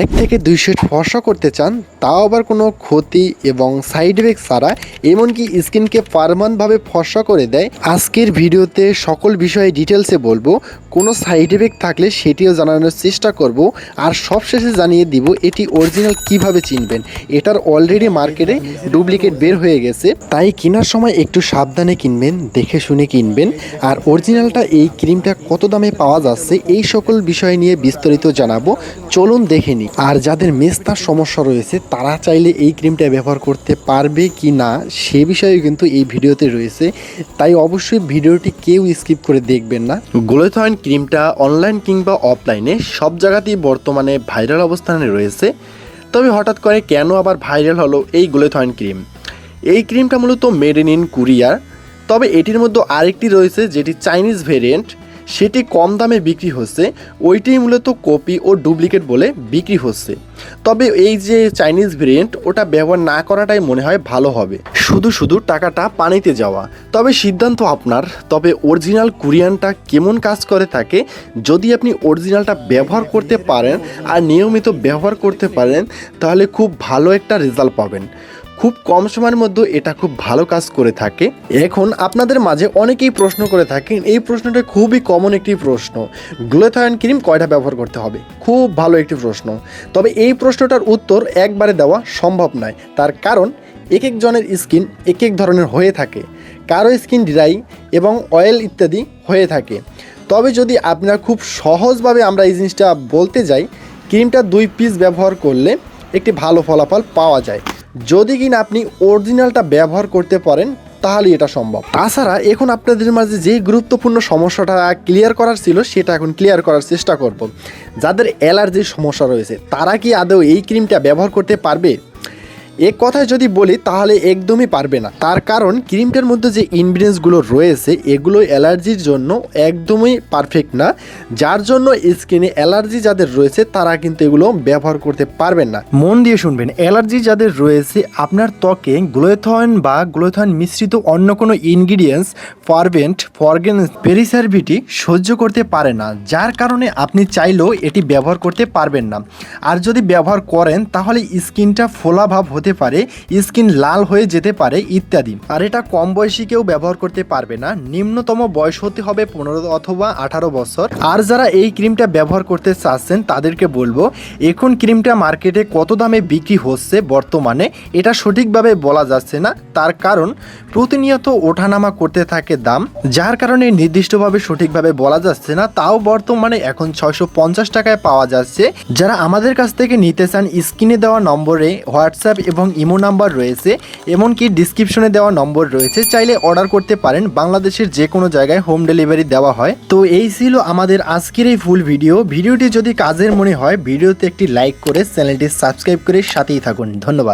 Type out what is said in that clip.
এক থেকে দুই সেট ফর্সা করতে চান, তাও আবার কোনো ক্ষতি এবং সাইড এফেক্ট ছাড়া, এমনকি স্কিনকে পারমানভাবে ফর্সা করে দেয়। আজকের ভিডিওতে সকল বিষয়ে ডিটেলসে বলব। কোনো সাইড এফেক্ট থাকলে সেটিও জানানোর চেষ্টা করব। আর সবশেষে জানিয়ে দিব, এটি অরিজিনাল কীভাবে চিনবেন? এটার অলরেডি মার্কেটে ডুপ্লিকেট বের হয়ে গেছে। তাই কেনার সময় একটু সাবধানে কিনবেন, দেখে শুনে কিনবেন। আর অরিজিনালটা এই ক্রিমটা কত দামে পাওয়া যাচ্ছে, এই সকল বিষয় নিয়ে বিস্তারিত জানাব। চলুন দেখে নিই। আর যাদের মেস্তার সমস্যা রয়েছে, তারা চাইলে এই ক্রিমটা ব্যবহার করতে পারবে কি না, সে বিষয়ে কিন্তু এই ভিডিওতে রয়েছে। তাই অবশ্যই ভিডিওটি কেউ স্কিপ করে দেখবেন না। গ্লোথয়েন ক্রিমটা অনলাইন কিংবা অফলাইনে সব জায়গাতেই বর্তমানে ভাইরাল অবস্থানে রয়েছে। তবে হঠাৎ করে কেন আবার ভাইরাল হলো এই গ্লোথয়েন ক্রিম এই ক্রিমটা মূলত মেড ইন কুরিয়ার তবে এটির মধ্যে আরেকটি রয়েছে, যেটি চাইনিজ ভেরিয়েন্ট সেটি কম দামে বিক্রি হচ্ছে ওইটি মূলত কপি ও ডুপ্লিকেট বলে বিক্রি হচ্ছে। তবে এই যে চাইনিজ ভেরিয়েন্ট, ওটা ব্যবহার না করাটাই মনে হয় ভালো হবে। শুধু শুধু টাকাটা পানিতে যাওয়া। তবে সিদ্ধান্ত আপনার, তবে অরিজিনাল কোরিয়ানটা কেমন কাজ করে থাকে, যদি আপনি অরিজিনালটা ব্যবহার করতে পারেন আর নিয়মিত ব্যবহার করতে পারেন, তাহলে খুব ভালো একটা রেজাল্ট পাবেন। খুব কম সময়ের মধ্যে এটা খুব ভালো কাজ করে থাকে। এখন আপনাদের মাঝে অনেকেই প্রশ্ন করে থাকেন, এই প্রশ্নটা খুবই কমন একটি প্রশ্ন। গ্লোথায়ন ক্রিম কয়টা ব্যবহার করতে হবে? খুব ভালো একটি প্রশ্ন। তবে এই প্রশ্নটার উত্তর একবারে দেওয়া সম্ভব নয়। তার কারণ এক একজনের স্কিন এক এক ধরনের হয়ে থাকে। কারও স্কিন ড্রাই এবং অয়েল ইত্যাদি হয়ে থাকে। তবে যদি আপনার খুব সহজভাবে আমরা এই জিনিসটা বলতে যাই, ক্রিমটা দুই পিস ব্যবহার করলে একটি ভালো ফলাফল পাওয়া যায়। যদি কিনা আপনি অরিজিনালটা ব্যবহার করতে পারেন তাহলে এটা সম্ভব। তাছাড়া এখন আপনাদের মাঝে যে গুরুত্বপূর্ণ সমস্যাটা ক্লিয়ার করার ছিল, সেটা এখন ক্লিয়ার করার চেষ্টা করব। যাদের অ্যালার্জির সমস্যা রয়েছে, তারা কি আদৌ এই ক্রিমটা ব্যবহার করতে পারবে? এক কথায় যদি বলি, তাহলে একদমই পারবে না। তার কারণ, ক্রিমটার মধ্যে যে ইনগ্রিডিয়েন্টসগুলো রয়েছে এগুলো অ্যালার্জির জন্য একদমই পারফেক্ট না। যার জন্য স্কিনে অ্যালার্জি যাদের রয়েছে, তারা কিন্তু এগুলো ব্যবহার করতে পারবেন না। মন দিয়ে শুনবেন, অ্যালার্জি যাদের রয়েছে, আপনার ত্বকে গ্লোথয়ন বা গ্লোথয়ন মিশ্রিত অন্য কোনো ইনগ্রিডিয়েন্টস ফারভেন্ট ফরগেন্স পেরিসার্ভিটি সহ্য করতে পারে না। যার কারণে আপনি চাইলেও এটি ব্যবহার করতে পারবেন না। আর যদি ব্যবহার করেন, তাহলে স্কিনটা ফোলা ভাব হতে পারে, স্কিন লাল হয়ে যেতে পারে ইত্যাদি। আর এটা কম বয়সী কেউ ব্যবহার করতে পারবে না। নিম্নতম বয়স হতে হবে পনেরো অথবা আঠারো বছর। আর যারা এই ক্রিমটা ব্যবহার করতে চাচ্ছেন, তাদেরকে বলব, এখন ক্রিমটা মার্কেটে কত দামে বিক্রি হচ্ছে বর্তমানে, এটা সঠিকভাবে বলা যাচ্ছে না। তার কারণ, প্রতিনিয়ত ওঠানামা করতে থাকে দাম, যার কারণে নির্দিষ্টভাবে সঠিকভাবে বলা যাচ্ছে না। তাও বর্তমানে এখন ছয়শো পঞ্চাশ টাকায় পাওয়া যাচ্ছে। যারা আমাদের কাছ থেকে নিতে চান, স্ক্রিনে দেওয়া নম্বরে হোয়াটসঅ্যাপ এবং ইমো নাম্বার রয়েছে, এমনকি ডিসক্রিপশনে দেওয়া নম্বর রয়েছে। চাইলে অর্ডার করতে পারেন, বাংলাদেশের যে কোনো জায়গায় হোম ডেলিভারি দেওয়া হয়। তো এই ছিল আমাদের আজকের এই ফুল ভিডিও ভিডিওটি যদি কাজের মনে হয় ভিডিওতে একটি লাইক করে চ্যানেলটি সাবস্ক্রাইব করে সাথেই থাকুন। ধন্যবাদ।